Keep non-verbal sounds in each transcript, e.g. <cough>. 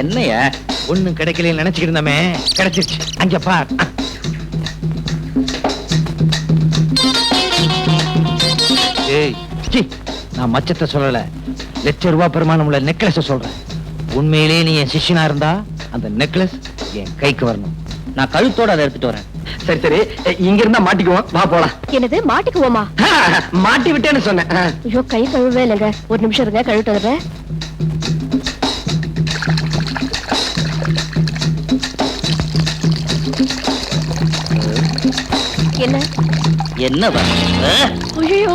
என்னய்யா ஒண்ணும் கிடைக்கல நினைச்சுக்கிட்டு இருந்தமே. கிடைச்சிருச்சு. அங்க பார். நான் மச்சத்தை சொல்லல. லட்ச ரூபாய் பெருமானம் உள்ள நெக்லஸ் சொல்றேன். உண்மையிலேயே நீ என் சிஷ்யனா இருந்தா அந்த நெக்லஸ் என் கைக்கு வரணும். நான் கழுத்தோட அதை எடுத்துட்டு வரேன். சரி சரி. இங்க இருந்தா மாட்டிக்குவோம். வா போலாம். என்னது மாட்டிக்குவோமா? மாட்டி விட்டேன்னு சொன்னேன். ஐயோ கை கழுவே இல்லைங்க. ஒரு நிமிஷம் இருங்க கழுவிட்டு வந்துடுறேன். என்ன? என்னவா? ஐயோ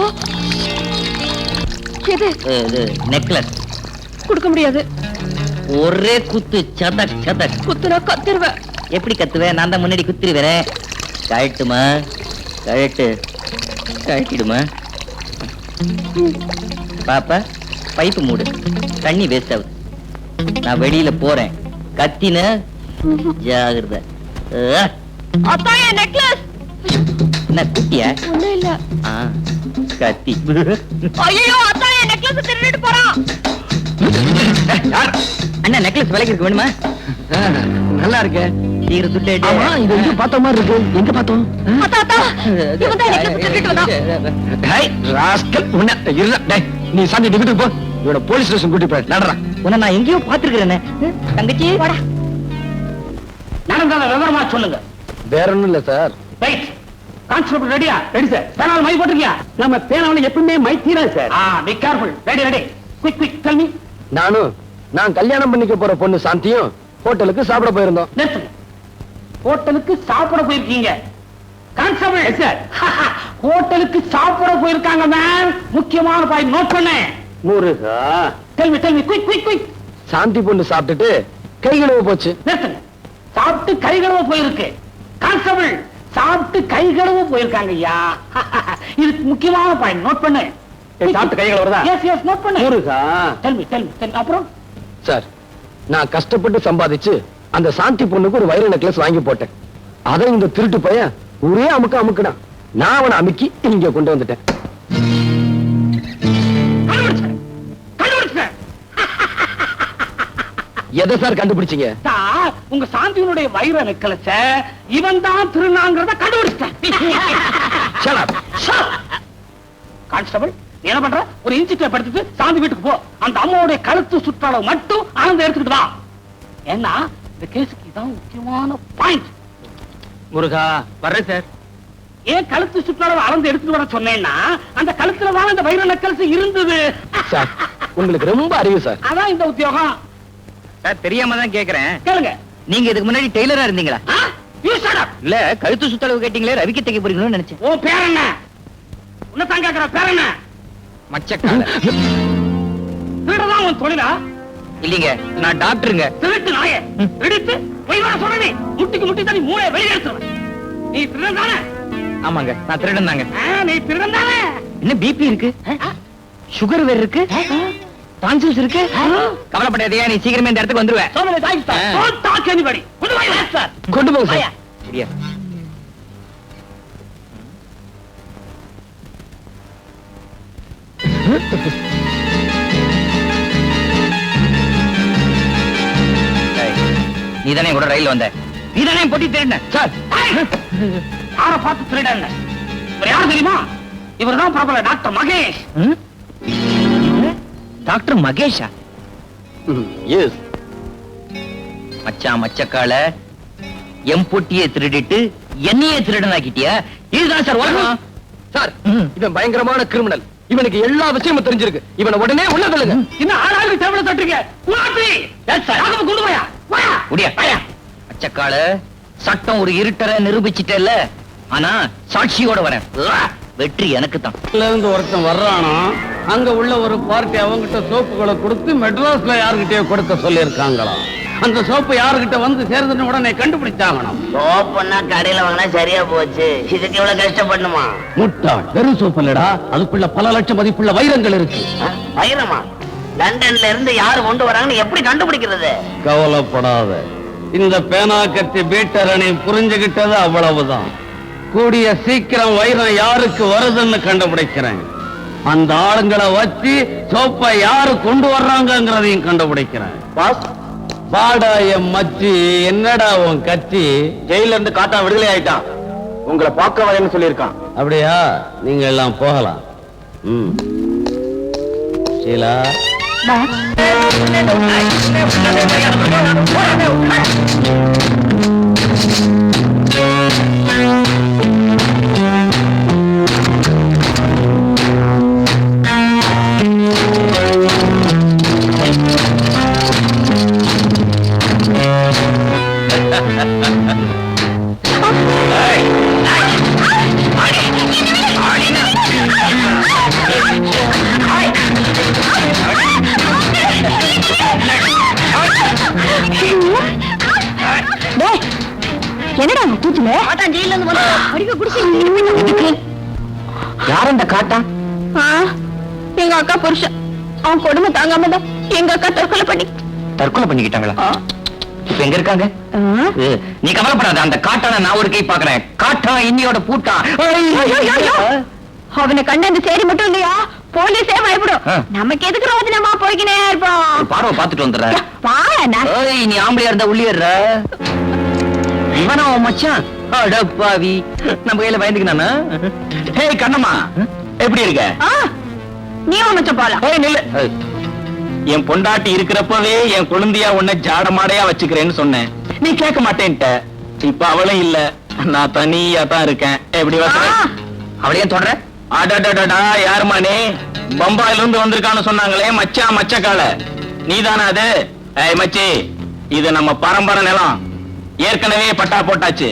எது? இது நெக்லஸ். கொடுக்க முடியாது. ஒரே குத்து சதக் சதக். குத்துனா கத்திருவேன் எப்படி கத்துவேன் நான் தான் முன்னாடி குத்திருவேன். கழட்டுமா? கழட்டு. கழட்டிடுமா? பாப்பா பைப்பு மூடு. தண்ணி வேஸ்ட் ஆகுது. நான் வெளியில போறேன். கத்தின ஜாகிரத. அப்பா என் நெக்லஸ்! என்ன குட்டியா? ஒண்ணும் இல்ல. ஆ, கத்தி. ஐயோ அத்தா என் நெக்லஸ் திருடிட்டு போறான். யார்? அண்ணா நெக்லஸ் விலைக்கு இருக்கு வேணுமா நல்லா இருக்கு. சீக்கிரம் சுட்டு ஆமா இது எங்க பார்த்த மாதிரி இருக்கு. எங்க பார்த்தோம்? அத்தா அத்தா இவன் தான் நெக்லஸ் திருடிட்டு வந்தான். டேய், rascal, உன்னை- இருடா, டேய், நீ சாந்தி வீட்டுக்கு போ. இவனை போலீஸ் ஸ்டேஷன் கூட்டி போய் நடறா. உன்னை நான் எங்கேயோ பாத்துருக்கிறேனே தங்கச்சி? போடா நடந்தத விவரமா சொல்லுங்க. வேற ஒண்ணும் இல்ல சார். ரைட் கான்ஸ்டபிள் ரெடியா? ரெடி சார் பேனால் மை போட்டிருக்கியா? நம்ம பேனாவில் எப்பவுமே மை தீரா sir ah be careful ready ready quick quick tell me நானும் நான் கல்யாணம் பண்ணிக்க போற பொண்ணு சாந்தியும் ஹோட்டலுக்கு சாப்பிட போயிருந்தோம். ஹோட்டலுக்கு சாப்பிட போயிருக்கீங்க. கான்ஸ்டபிள். சார் <laughs> ஹோட்டலுக்கு சாப்பிட போயிருக்காங்க மேம் முக்கியமான பாயிண்ட் நோட் பண்ணேன் முருகா. Tell me tell me quick quick quick Shanthi பொண்ணு சாப்பிட்டுட்டு கை கழுவ போச்சு சாப்பிட்டு கை கழுவ போயிருக்கு. கான்ஸ்டபிள். சாப்பிட்டு கை கழுவ போயிருக்காங்க ஐயா. இதுக்கு முக்கியமான பாயிண்ட் நோட் பண்ணு. சாப்பிட்டு கை கழுவுறதா? எஸ் எஸ் நோட் பண்ணு. முருகா. டெல் மீ டெல் மீ அப்புறம்? சார் நான் கஷ்டப்பட்டு சம்பாதிச்சு அந்த சாந்தி பொண்ணுக்கு ஒரு வைர நெக்லஸ் வாங்கி போட்டேன். அதை இந்த திருட்டு பையன் ஒரே அமுக்கு அமுக்குனான். நான் அவனை அமுக்கி இங்க கொண்டு வந்துட்டேன். எதை சார் கண்டுபிடிச்சீங்க? உங்க சாந்தியினுடைய வைர நெக்கலச்ச இவன் தான் திருநாங்கிறத கண்டுபிடிச்சிட்டேன். கான்ஸ்டபிள் என்ன பண்ற? ஒரு இன்ச்சி டேப் எடுத்துட்டு சாந்தி வீட்டுக்கு போ. அந்த அம்மாவுடைய கழுத்து சுற்றளவு மட்டும் ஆனந்த எடுத்துக்கிட்டு வா. ஏன்னா இந்த கேஸுக்கு இதான் முக்கியமான பாயிண்ட் முருகா வர்றேன் சார். ஏன் கழுத்து சுற்றளவு அளந்து எடுத்துட்டு வர சொன்னேன்னா அந்த கழுத்துல தான் இந்த வைர நெக்கல்ஸ் இருந்தது. சார் உங்களுக்கு ரொம்ப அறிவு சார். அதான் இந்த உத்தியோகம். சார் தெரியாம தான் கேக்குறேன். கேளுங்க. நீங்க இதுக்கு முன்னாடி டெய்லரா இருந்தீங்களா. இல்ல கழுத்து சுத்தளவு கேட்டீங்களே ரவிக்கு தைக்க போறீங்களோன்னு நினைச்சேன். உன் பேர் என்ன? உன்னதான் கேக்குற பேர் என்ன? மச்சக்கால திருடதான் உன் தொழிலா? இல்லீங்க நான் டாக்டருங்க. திருட்டு நாய. திருடிட்டு போய் வர சொல்ற நீ முட்டிக்கு முட்டி தண்ணி மூளை வெளியே எடுத்துருவேன் நீ திருடன் தானே? ஆமாங்க நான் திருடன் தாங்க. நீ திருடன் தானே? என்ன பிபி இருக்கு? சுகர் வேற இருக்கு? டான்சில்ஸ் இருக்கு? கவலைப்படாதயா நீ சீக்கிரமே இந்த இடத்துக்கு வந்துருவ. So many thanks, sir. Ah. Don't talk anybody. கொண்டு போய் போங்க. சார் சரியா. நீ தானே கூட ரயில் வந்த? நீ தானே பொட்டி திருடின சார் யாரை பார்த்து திருடன் இவர் யார் தெரியுமா? இவர் தான் பிரபல டாக்டர் மகேஷ்? டாக்டர் மகேஷா? எஸ் மச்சான் மச்சக்கால எம் பொட்டியை திருடிட்டு என்னையே திருடனாக்கிட்டியா? இதுதான் சார் உலகம். சார். இவன் பயங்கரமான கிரிமினல் இவனுக்கு எல்லா விஷயமும் தெரிஞ்சிருக்கு. இவனை உடனே உள்ள தள்ளுங்க. இன்னும் ஆளாளுக்கு உணர்த்தி ராகவ கொண்டு போயா? முடியா சட்டம் ஒரு இருட்டரை நிரூபிச்சிட்டல ஆனா சாட்சியோட வரேன். வெற்றி எனக்கு தான் ஒருத்தன் வர்றானா? அங்க உள்ள ஒரு பார்ட்டி அவங்கிட்ட சோப்புகளை கொடுத்து மெட்ராஸ்ல யாருகிட்டயோ கொடுக்க சொல்லியிருக்காங்களாம் அந்த சோப்பு யாருகிட்ட வந்து சேர்ந்துன்னு உடனே கண்டுபிடிச்சாங்களாம் சோப்புன்னா கடையில வாங்கினா சரியா போச்சு. இதுக்கு இவ்வளவு கஷ்டப்படணுமா? முட்டாள் வெறும் சோப்பு இல்லடா. அதுக்குள்ள பல லட்சம் மதிப்புள்ள வைரங்கள் இருக்கு? வைரமா? லண்டன்ல இருந்து யாரு கொண்டு வராங்கன்னு எப்படி கண்டுபிடிக்கிறது? கவலைப்படாத. இந்த பேனா கத்தி பீட்டரனை புரிஞ்சுகிட்டது அவ்வளவுதான். கூடிய சீக்கிரம் வைரம் யாருக்கு வருதுன்னு கண்டுபிடிக்கிறேன். அந்த ஆளுங்களை வச்சு சோப்பை யாரு கொண்டு வர்றாங்கங்கிறதையும் கண்டுபிடிக்கிறேன். பாஸ் வாடா என் மச்சி என்னடா உன் கட்சி ஜெயில இருந்து காட்டா விடுதலை ஆயிட்டான். உங்களை பார்க்க வரேன்னு சொல்லியிருக்கான். அப்படியா? நீங்க எல்லாம் போகலாம். ம். ஷீலா? டேய், யார் அந்த காட்டா எங்க அக்கா புருஷன். அவன் கொடுமை தாங்காம தான் எங்க அக்கா தற்கொலை பண்ணி தற்கொலை பண்ணிக்கிட்டாங்களா? இப்ப எங்க இருக்காங்க? நீ கவலைப்படாத அந்த காட்டான நான் ஒரு கை பாக்குறேன் காட்டா இன்னியோட பூட்டா. அவனை கண்ட அந்த சேரி மட்டும் இல்லையா? போலீஸே பயப்படும். நமக்கு எதுக்கு ரோதனமா போய்க்கினே இருப்போம் பார்வை பாத்துட்டு வந்துடுற. ஏய் நீ ஆம்பளையா இருந்தா உள்ளிடுற இவனா மச்சான்? அடப்பாவி. நம்ம கையில பயந்துக்கினானா? ஹே கண்ணம்மா. எப்படி இருக்க? நீ போலாம். ஏய் நில்லு. என் பொண்டாட்டி இருக்கிறப்பவே என் குழந்தையா உன்னை ஜாடமாடையா வச்சுக்கிறேன்னு சொன்னேன். நீ கேட்க மாட்டேன்ட்ட. இப்ப அவளும் இல்ல. நான் தனியா தான் இருக்கேன். எப்படி வசன அவளையும் தொடர அடடடடா யாருமா நீ? பம்பாயில இருந்து வந்திருக்கான்னு சொன்னாங்களே மச்சான் மச்சக்கால நீதானா அது? ஏய் மச்சி இது நம்ம பரம்பரை நிலம். ஏற்கனவே பட்டா போட்டாச்சு.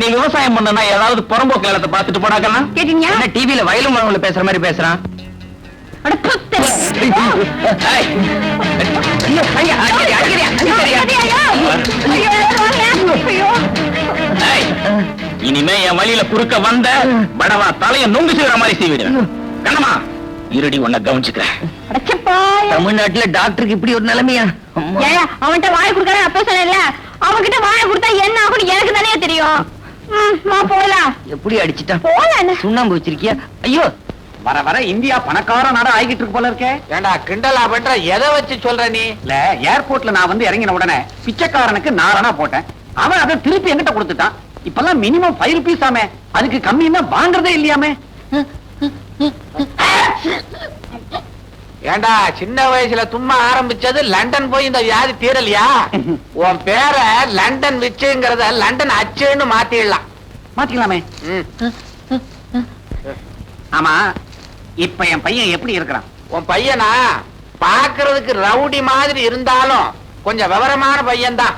நீ விவசாயம் பண்ணனா ஏதாவது புறம்போக்கு நிலத்தை பார்த்துட்டு போடாக்கன்னா கேட்டீங்க என்ன டிவில வயலும் மரங்களை பேசுற மாதிரி பேசுறான். இனிமே என் வழியில குறுக்க வந்த படவா தலைய நொங்கு செய்யற மாதிரி செய்விடுவேன் கண்ணம்மா இருடி உன்னை கவனிச்சுக்கிறேன். தமிழ்நாட்டுல டாக்டருக்கு இப்படி ஒரு நிலைமையா? அவன்கிட்ட வாயை கொடுக்கறேன் அப்ப சொன்னேன்ல. அவன்கிட்ட வாயை கொடுத்தா என்ன ஆகும்னு எனக்கு தானே தெரியும். போலாம். எப்படி அடிச்சிட்டான் போலாம் சுண்ணாம்பு வச்சிருக்கியா? ஐயோ! வர வர இந்தியா பணக்கார நாடா ஆகிட்டு இருக்கு போல இருக்கே. ஏண்டா கிண்டலா பண்ற? எதை வச்சு சொல்ற நீ? இல்ல ஏர்போர்ட்ல நான் வந்து இறங்கின உடனே பிச்சைக்காரனுக்கு நாரணா போட்டேன். அவன் அதை திருப்பி என்கிட்ட கொடுத்துட்டான். இப்பெல்லாம் மினிமம் ஃபைவ் ருபீஸ் ஆமே. அதுக்கு கம்மின்னா வாங்குறதே இல்லையாமே. ஏண்டா சின்ன வயசுல தும்மா ஆரம்பிச்சது லண்டன் போய் இந்த வியாதி தீரலையா? உன் பேரை லண்டன் விச்சுங்கிறத லண்டன் அச்சுன்னு மாத்திடலாம். மாத்திக்கலாமே. ஆமா இப்ப என் பையன் எப்படி இருக்கிறான்? உன் பையனா? பாக்குறதுக்கு ரவுடி மாதிரி இருந்தாலும் கொஞ்சம் விவரமான பையன்தான்.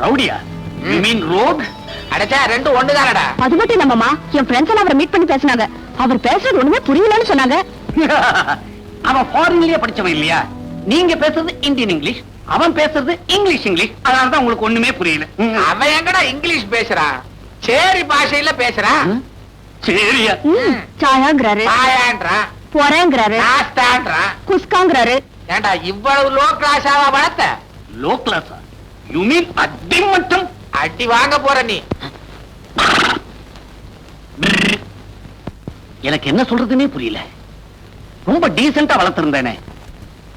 ரவுடியா? ம். மீன் ரோக் அடைச்சா ரெண்டு ஒண்ணுதானடா? அது மட்டும் இல்லம்மாமா என் ஃப்ரெண்ட்ஸ் எல்லாம் அவரை மீட் பண்ணி பேசினாங்க. அவர் பேசுறது ஒண்ணுமே புரியலன்னு சொன்னாங்க. <laughs> அவன் ஃபாரின்லயே படிச்சவன் இல்லையா? நீங்க பேசுறது இந்தியன் இங்கிலீஷ் அவன் பேசுறது இங்கிலீஷ் இங்கிலீஷ் அதனாலதான் உங்களுக்கு ஒண்ணுமே புரியல. அவன் எங்கடா இங்கிலீஷ் பேசுறான்? சேரி பாஷையில பேசுறான். சரியா? சாயாங்கிறாரு. பாயான்றான் பொறேங்கிறாரு. நாஸ்தான்றான் குஸ்காங்கிறாரு. ஏண்டா இவ்வளவு லோ கிளாஸாவா வளர்த்த? லோ கிளாஸா யூ மீன் அடிமட்டம்? அடி வாங்க போற நீ. எனக்கு என்ன சொல்றதுன்னே புரியல. ரொம்ப டீசெண்டா வளர்த்திருந்தேனே.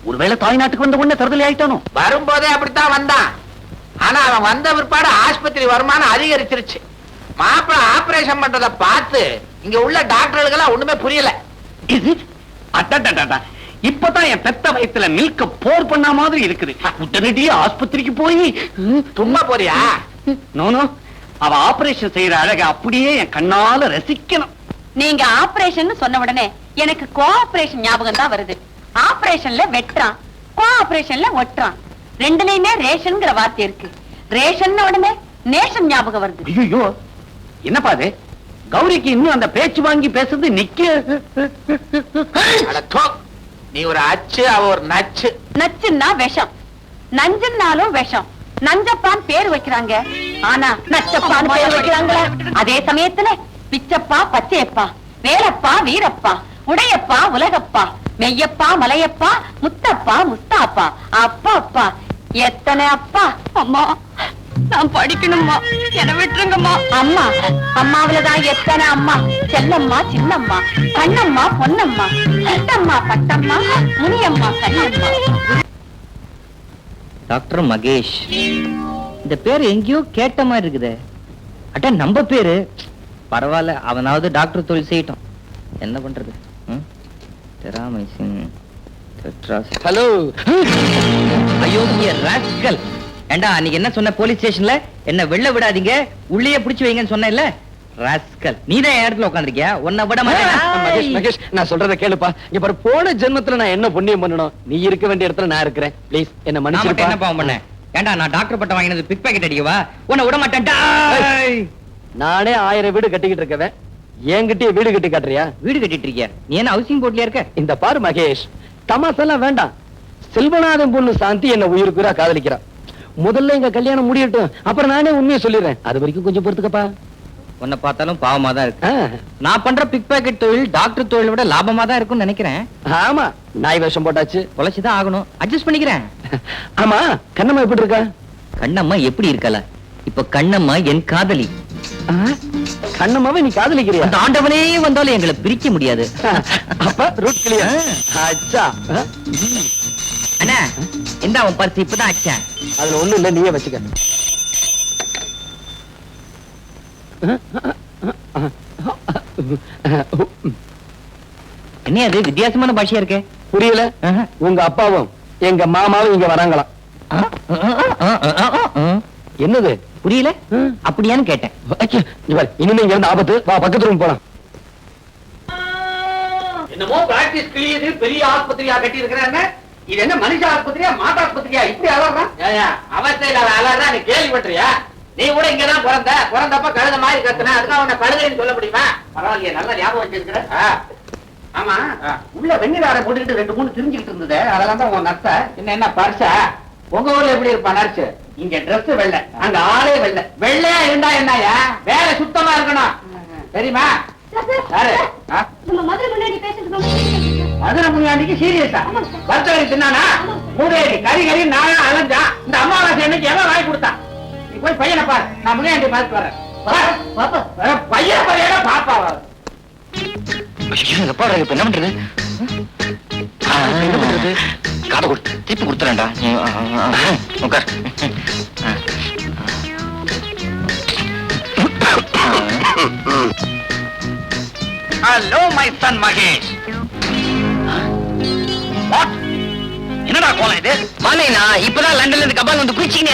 ஒருவேளை தாய்நாட்டுக்கு வந்த உடனே தருதலை ஆயிட்டானோ? வரும்போதே அப்படித்தான் வந்தான். ஆனா அவன் வந்த பிற்பாடு ஆஸ்பத்திரி வருமானம் அதிகரிச்சிருச்சு. மாப்பிள ஆபரேஷன் பண்றத பார்த்து இங்க உள்ள டாக்டர்களுக்கெல்லாம் ஒண்ணுமே புரியல. Is it? அடடடடா. இப்பதான் என் பெத்த வயித்துல மில்க போர் பண்ண மாதிரி இருக்குது. உடனடியே ஆஸ்பத்திரிக்கு போய் சும்மா போறியா? நோனோ அவ ஆபரேஷன் செய்யற அழக அப்படியே என் கண்ணால ரசிக்கணும். நீங்க ஆபரேஷன் சொன்ன உடனே எனக்கு கோஆபரேஷன் ஞாபகம் தான் வருது ஆபரேஷன்ல வெட்டுறான். கோஆபரேஷன்ல ஒட்டுறான். ரெண்டுலயுமே ரேஷன்ங்கிற வார்த்தை இருக்கு. ரேஷன் உடனே நேஷன் ஞாபகம் வருது. ஐயோ என்னப்பா அது? கௌரிக்கு இன்னும் அந்த பேச்சு வாங்கி பேசுறது நிக்க. நீ ஒரு அச்சு அவ ஒரு நச்சு. நச்சுன்னா விஷம். நஞ்சுன்னாலும் விஷம். நஞ்சப்பான் பேர் வைக்கிறாங்க. ஆனா நச்சப்பான் பேர் வைக்கிறாங்களா? அதே சமயத்துல பிச்சப்பா பச்சையப்பா வேலப்பா வீரப்பா. உடையப்பா உலகப்பா. மெய்யப்பா மலையப்பா முத்தப்பா முஸ்தாப்பா அப்பா அப்பா. எத்தனை அப்பா? அம்மா நான் படிக்கணும்மா. என்ன விட்டுருங்கம்மா. அம்மா அம்மாவிலதான் எத்தனை அம்மா? செல்லம்மா சின்னம்மா கண்ணம்மா பொன்னம்மா பட்டம்மா பட்டம்மா முனியம்மா கண்ணம்மா டாக்டர் மகேஷ் இந்த பேர் எங்கேயோ கேட்ட மாதிரி இருக்குதே. அட்ட நம்ம பேரு? பரவாயில்ல அவனாவது டாக்டர் தொழில் செய்யட்டும். என்ன பண்றது? டெராமைசின் ஹலோ ஐயோ ராஸ்கல் ஏண்டா அன்னைக்கு என்ன சொன்ன போலீஸ் ஸ்டேஷன்ல என்ன வெளில விடாதீங்க. உள்ளேயே புடிச்சு வைங்கன்னு சொன்னேன்ல. ராஸ்கல் நீ தான் என் இடத்துல உட்காந்துருக்கியா உன்னை விட மகேஷ் மாட்டேன் மகேஷ் நான் சொல்றத கேளுப்பா. இங்க பாரு போன ஜென்மத்துல நான் என்ன புண்ணியம் பண்ணணும்? நீ இருக்க வேண்டிய இடத்துல நான் இருக்கிறேன். ப்ளீஸ் என்ன மட்டும் என்ன பாவம் பண்ணேன்? ஏண்டா நான் டாக்டர் பட்டம் வாங்கினது பிக் பாக்கெட் அடிக்கவா? உன்னை விட மாட்டேன். நானே ஆயிரம் வீடு கட்டிக்கிட்டு இருக்கவன். என்கிட்டயே வீடு கட்டி காட்டுறியா? வீடு கட்டிட்டு இருக்கியா? நீ என்ன ஹவுசிங் போர்ட்லயா இருக்க? இந்த பாரு மகேஷ் தமாசெல்லாம் வேண்டாம். செல்வநாதன் பொண்ணு சாந்தி என்ன உயிருக்குறா காதலிக்கிறா. முதல்ல எங்க கல்யாணம் முடியட்டும் அப்புறம் நானே உண்மையை சொல்லிடுறேன். அது வரைக்கும் கொஞ்சம் பொறுத்துக்கப்பா. உன்னை பார்த்தாலும் பாவமா தான் இருக்கு. நான் பண்ற பிக் பாக்கெட் தொழில் டாக்டர் தொழிலை விட லாபமா தான் இருக்கும்னு நினைக்கிறேன். ஆமா நாய் வேஷம் போட்டாச்சு. பொழைச்சுதான் ஆகணும். அட்ஜஸ்ட் பண்ணிக்கிறேன். ஆமா கண்ணம்மா எப்படி இருக்கா கண்ணம்மா எப்படி இருக்கல? இப்ப கண்ணம்மா என் காதலி. ஆ, கண்ணம்மாவை நீ காதலிக்கிறியா? அந்த ஆண்டவனே வந்தாலும் எங்களை பிரிக்க முடியாது. அப்ப ரூட் கிளியர் அச்சா. அண்ணா இந்த அவன் பரிசு இப்பதான் அடிச்சேன். அதுல ஒண்ணும் இல்ல நீயே வச்சுக்க. என்ன அது வித்தியாசமான பாஷையா இருக்கே? புரியல. உங்க அப்பாவும் எங்க மாமாவும் இங்க வராங்களாம். என்னது? புரியல? அப்படியான்னு கேட்டேன். ஐயா, இங்க பாரு, இனிமே இங்க இருந்து ஆபத்து. வா பக்கத்து ரூம் போலாம். என்னமோ பிராக்டிஸ் கிளியுது பெரிய ஆஸ்பத்திரியா கட்டி இருக்கிறாங்க இது என்ன மனுஷ ஆஸ்பத்திரியா மாட்டு ஆஸ்பத்திரியா? இப்படி அலறான் அவஸ்தையில அலறான் நீ கேள்விப்பட்டியா நீ கூட இங்கதான் பிறந்த. பிறந்தப்ப கழுத மாதிரி கத்துன. அதுக்காக உன்னை கழுதைன்னு சொல்ல முடியுமா? பரவாயில்லையே நல்ல ஞாபகம் வச்சிருக்கிற. ஆ. ஆமா உள்ள வெண்ணிலார போட்டுக்கிட்டு ரெண்டு மூணு தெரிஞ்சுக்கிட்டு இருந்தது. அதெல்லாம் தான் உன் நர்ஸ? என்ன என்ன பர்சா? உங்க ஊர்ல எப்படி இருப்பா நர்ஸ்? இங்க Dress வெள்ளை. அங்க ஆளே வெள்ளை. வெள்ளையா இருந்தா என்னயா வேலை சுத்தமா இருக்கணும். தெரியுமா? மதுரை முனியாண்டிக்கு சீரியஸா வர்த்தகரி தின்னானா? மூடேடி கறி கறி நாயா அலைஞ்சா? இந்த அமாவாசை அன்னைக்கு எவன் வாங்கி கொடுத்தான் நீ போய் பையனை பாரு. நான் முனியாண்டி பார்த்து வரேன். பையன் பையனா பாப்பா இப்ப என்ன பண்றது? என்ன பண்றது? காதை கொடு திருப்பி கொடுத்துறேன்டா. உட்கார். ஹலோ மை சன் மகேஷ் என்னடா கோலம் இது? மாலைனா இப்பதான் லண்டன்ல இருந்து கபால் வந்து குளிச்சிங்க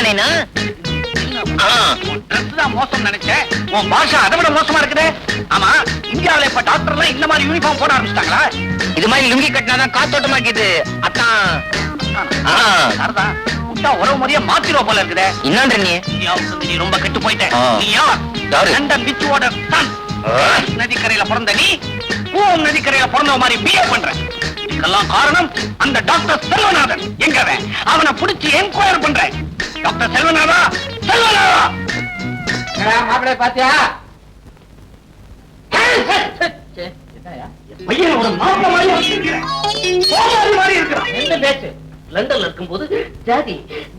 ட்ரெஸ் தான் மோசம் நினைச்சேன். உன் பாஷா அதை விட மோசமா இருக்குதே. ஆமா இந்தியாவுல இப்ப டாக்டர் எல்லாம் இந்த மாதிரி யூனிஃபார்ம் போட ஆரம்பிச்சிட்டாங்களா? இது மாதிரி லுங்கி கட்டினாதான் காத்தோட்டமா இருக்குது அத்தான் ஆ. சாரதா விட்டா உறவு முறைய மாத்திரோ போல இருக்குதே. என்னன்ற நீ? ரொம்ப கெட்டு போயிட்ட. ஆ. நீ யார்? லண்டன் பிச்சுவோட சன் நதிக்கரையில பிறந்த நீ பூம் நதிக்கரையில பிறந்த மாதிரி பிஹேவ் பண்ற. இதுக்கெல்லாம் காரணம் அந்த டாக்டர் செல்வநாதன். எங்கவன் அவனை? புடிச்சு என்கொயர் பண்ற. டாக்டர் செல்வநாதா? செல்வநாதா? மாப்பிள்ளை பாத்தியா பையன் ஒரு மாப்பிள்ளை மாதிரி வச்சிருக்கிறேன் கோமாளி மாதிரி இருக்கிறான். என்ன பேச்சு லண்டன்ல இருக்கும்போது ஜாதி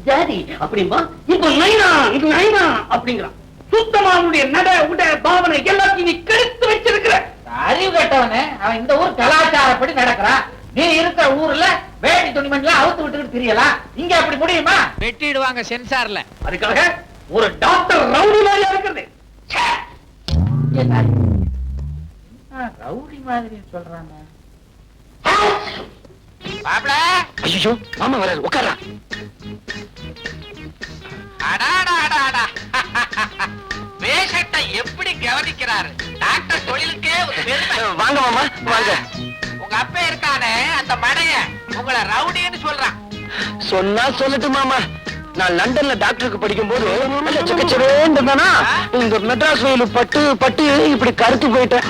ஜாதி அப்படிம்பா. இப்ப நைனா இது நைனா அப்படிங்கிறான். சுத்தமா அவனுடைய நட உட பாவனை எல்லாத்தையும் நீ கெடுத்து வச்சிருக்கிற. அறிவு கட்டவனே அவன் இந்த ஊர் கலாச்சாரப்படி நடக்கிறான். நீ இருக்கிற ஊர்ல வேட்டி துணிமணிலாம் அவுத்து விட்டுக்கிட்டு தெரியலாம் இங்க அப்படி முடியுமா? வெட்டிடுவாங்க சென்சார்ல. அதுக்காக ஒரு டாக்டர் ரவுடி மாதிரியா இருக்கிறது! என்ன? ரவுடி மாதிரி சொல்றாங்க. ஐயோ மாமா வராரு உட்காரா எப்படி கவனிக்கிறாரு? டாக்டர் தொழிலுக்கே வாங்க மாமா வாங்க. உங்க அப்பா இருக்கானே அந்த மடைய உங்களை ரவுடின்னு சொல்றான். சொன்னா சொல்லட்டு மாமா. நான் லண்டன்ல டாக்டருக்கு படிக்கும் போது இந்த மெட்ராஸ் வெயில் பட்டு பட்டு இப்படி கருத்து போயிட்டேன்.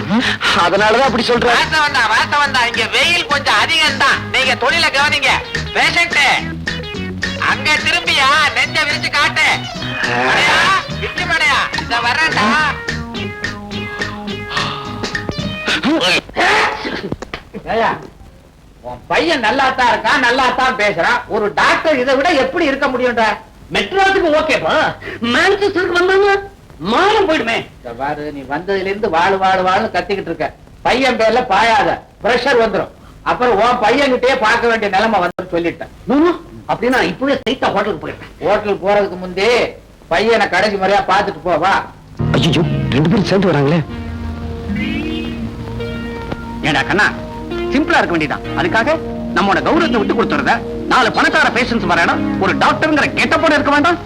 அதனாலதான் அப்படி சொல்றேன். வாத்த வந்தா வாத்த வந்தா இங்க வெயில் கொஞ்சம் அதிகம் தான் நீங்க தொழில கவனிங்க. பேஷண்ட் அங்க திரும்பியா? நெஞ்ச விரிச்சு காட்டு. விட்டு மடையா இந்த வரேன்டா ஏய்யா, உன் பையன் நல்லா தான் இருக்கான் நல்லா தான் பேசுறான். ஒரு டாக்டர் இதை விட எப்படி இருக்க முடியும்டா? மெட்ராஸுக்கு ஓகேப்பா மான்செஸ்டருக்கு வந்தாங்க. மானம் போயிடுமே. பாரு நீ வந்ததுல இருந்து வாழு வாழு வாழுன்னு கத்திக்கிட்டு இருக்க. பையன் பேர்ல பாயாத. பிரஷர் வந்துரும். அப்புறம் உன் பையன்கிட்டயே பார்க்க வேண்டிய நிலைமை வந்து சொல்லிட்டேன். அப்படின்னா இப்பவே ஸ்ட்ரைட்டா ஹோட்டலுக்கு போயிடுறேன். ஹோட்டல் போறதுக்கு முந்தே பையனை கடைசி முறையா பார்த்துட்டு போ வா. ஐயோ ரெண்டு பேரும் சேர்ந்து வராங்களே. ஏடா கண்ணா சிம்பிளா இருக்க வேண்டியதான் அதுக்காக நம்மோட கௌரவத்தை விட்டு கொடுத்துறத நாலு பணக்கார பேஷன்ஸ் வரணும் ஒரு டாக்டர்ங்கிற கெட்டப்போட இருக்க வேண்டாம்.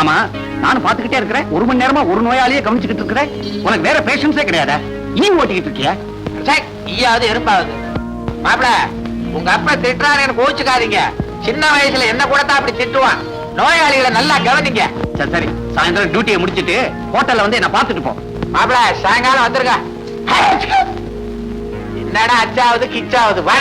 ஆமா நானும் பாத்துக்கிட்டே இருக்கிறேன். ஒரு மணி நேரமா ஒரு நோயாளியே கவனிச்சுக்கிட்டு இருக்கிறேன். உனக்கு வேற பேஷன்ஸே கிடையாதா. ஈ ஓட்டிக்கிட்டு இருக்கியா? சே, ஈயாவது எறும்பாவது மாப்பிள உங்க அப்பா திட்டுறாரு கோச்சுக்காதீங்க. சின்ன வயசுல என்ன கூட தான் அப்படி திட்டுவான். நோயாளிகளை நல்லா கவனிங்க. சரி சரி. சாயந்தரம் டியூட்டியை முடிச்சிட்டு ஹோட்டல்ல வந்து என்ன பாத்துட்டு போ. மாப்பிள சாயங்காலம் வந்துருங்க. என்னடா அச்சாவது கிச்சாவது? வா